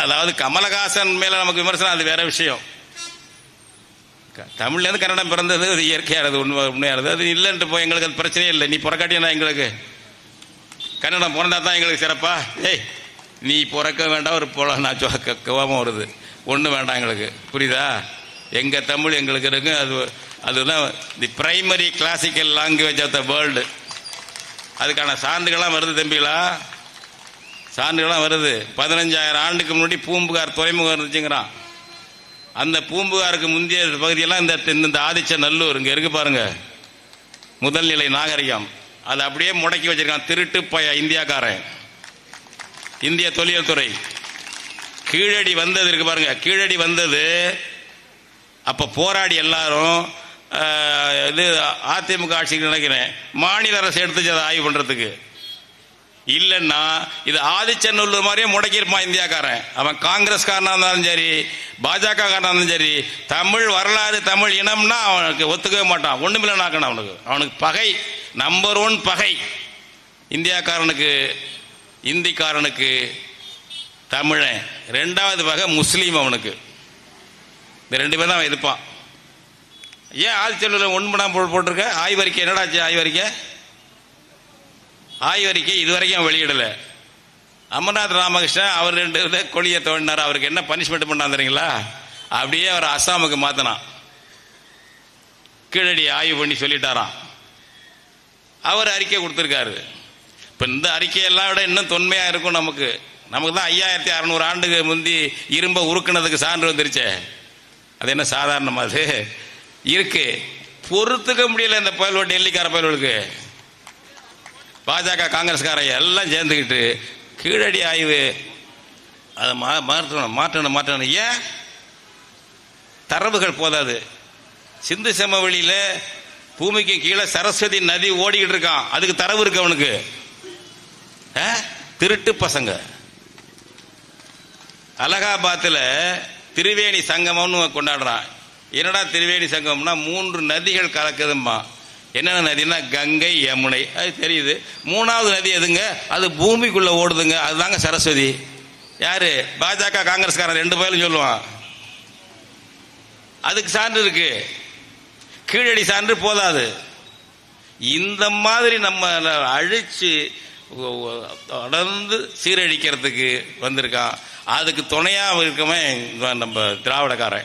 அதாவது கமலஹாசன் மேல நமக்கு விமர்சனம் அது வேற விஷயம். க- தமிழ்ல இருந்து கன்னடம் பிறந்தது அது இயற்கையானது உண்மை உண்மையானது. அது இல்லைன்ட்டு போய் எங்களுக்கு அது பிரச்சனையே இல்லை. நீ புறக்காட்டியா எங்களுக்கு. கன்னடம் பிறந்தா தான் எங்களுக்கு சிறப்பா? ஏய் நீ பிறக்க வேண்டாம் ஒரு போல. நான் கோபம் வருது. ஒன்றும் வேண்டாம் எங்களுக்கு. புரியுதா? எங்கள் தமிழ் எங்களுக்கு இருக்கு. அது அதுதான் the primary classical language of the world அதுக்கான சான்றுகள்லாம் வருது தம்பிகளா? சான்றுகள்லாம் வருது. பதினஞ்சாயிரம் ஆண்டுக்கு முன்னாடி பூம்புகார் துறைமுகம் இருந்துச்சுங்கிறான். அந்த பூம்புகாருக்கு முந்தைய பகுதியெல்லாம் இந்த இந்த ஆதிச்ச நல்லூர் இங்கே இருக்கு பாருங்க. முதல் நிலை நாகரிகம். அதை அப்படியே முடக்கி வச்சிருக்கான். திருட்டு பய இந்தியாக்காரன். இந்திய தொழில் துறை. கீழடி வந்தது இருக்கு பாருங்க. கீழடி வந்தது அப்போ போராடி எல்லாரும் இது அதிமுக ஆட்சிக்கு நினைக்கிறேன். மாநில அரசு எடுத்துச்சு அதை ஆய்வு பண்ணுறதுக்கு இல்லைன்னா இது ஆதிச்சநல்லூர் மாதிரியே முடக்கியிருப்பான் இந்தியாக்காரன். அவன் காங்கிரஸ்காரனாக இருந்தாலும் சரி பாஜக காரனாக இருந்தாலும் சரி தமிழ் வரலாறு தமிழ் இனம்னா அவனுக்கு ஒத்துக்கவே மாட்டான். ஒண்ணுமில்ல நாக்கணும் அவனுக்கு. அவனுக்கு பகை நம்பர் ஒன் பகை. இந்தியாக்காரனுக்கு இந்திக்காரனுக்கு தமிழன். ரெண்டாவது பகை முஸ்லீம் அவனுக்கு. இந்த ரெண்டு பேரும் தான் அவன் எதிர்ப்பான். ஏன் ஆதிச்சநல்லூர் ஒன்று பண்ணாமல் போட்டிருக்க? ஆய்வறிக்கை என்னடாச்சு ஆய்வறிக்கை? ஆய்வறிக்கை இதுவரைக்கும் வெளியிடல. அமர்நாத் ராமகிருஷ்ணன் அவர் ரெண்டு இதை கொடியை தோண்டினார். அவருக்கு என்ன பனிஷ்மெண்ட் பண்ணா தெரியுங்களா? அப்படியே அவர் அஸ்ஸாமுக்கு மாற்றினான் கீழடி ஆய்வு பண்ணி சொல்லிட்டாராம். அவர் அறிக்கை கொடுத்துருக்காரு. இப்போ இந்த அறிக்கையெல்லாம் விட இன்னும் தொன்மையா இருக்கும் நமக்கு. நமக்கு தான் ஐயாயிரத்தி அறநூறு ஆண்டுக்கு முந்தி இரும்ப உருக்குனதுக்கு சான்று வந்துருச்சே. அது என்ன சாதாரணமா அது? இருக்கு. பொறுத்துக்க முடியல இந்த பயல்வ டெல்லிக்கார பயல்களுக்கு பாஜக காங்கிரஸ்காரங்க எல்லாம் சேர்ந்துக்கிட்டு கீழடி ஆய்வு. அதை மா மாற்றணும் மாற்றணும் மாற்றணும். ஏன்? தரவுகள் போதாது. சிந்து சமவெளியில் பூமிக்கு கீழே சரஸ்வதி நதி ஓடிக்கிட்டு இருக்கான். அதுக்கு தரவு இருக்கு அவனுக்கு. ஆ? திருட்டு பசங்க. அலகாபாத்தில் திரிவேணி சங்கமம்னு கொண்டாடுறான். என்னடா திரிவேணி சங்கம்னா மூன்று நதிகள் கலக்குதும்மா என்னென்ன நதினா கங்கை யமுனை. அது தெரியுது. மூணாவது நதி எதுங்க? அது பூமிக்குள்ள ஓடுதுங்க. அதுதாங்க சரஸ்வதி. யாரு? பாஜக காங்கிரஸ்காரன். ரெண்டு பேரும் சொல்லுவான். அதுக்கு சான்று இருக்கு. கீழடி சான்று போதாது. இந்த மாதிரி நம்ம அழிச்சு தொடர்ந்து சீரழிக்கிறதுக்கு வந்திருக்கான். அதுக்கு துணையாக இருக்கவன் நம்ம திராவிடக்காரன்.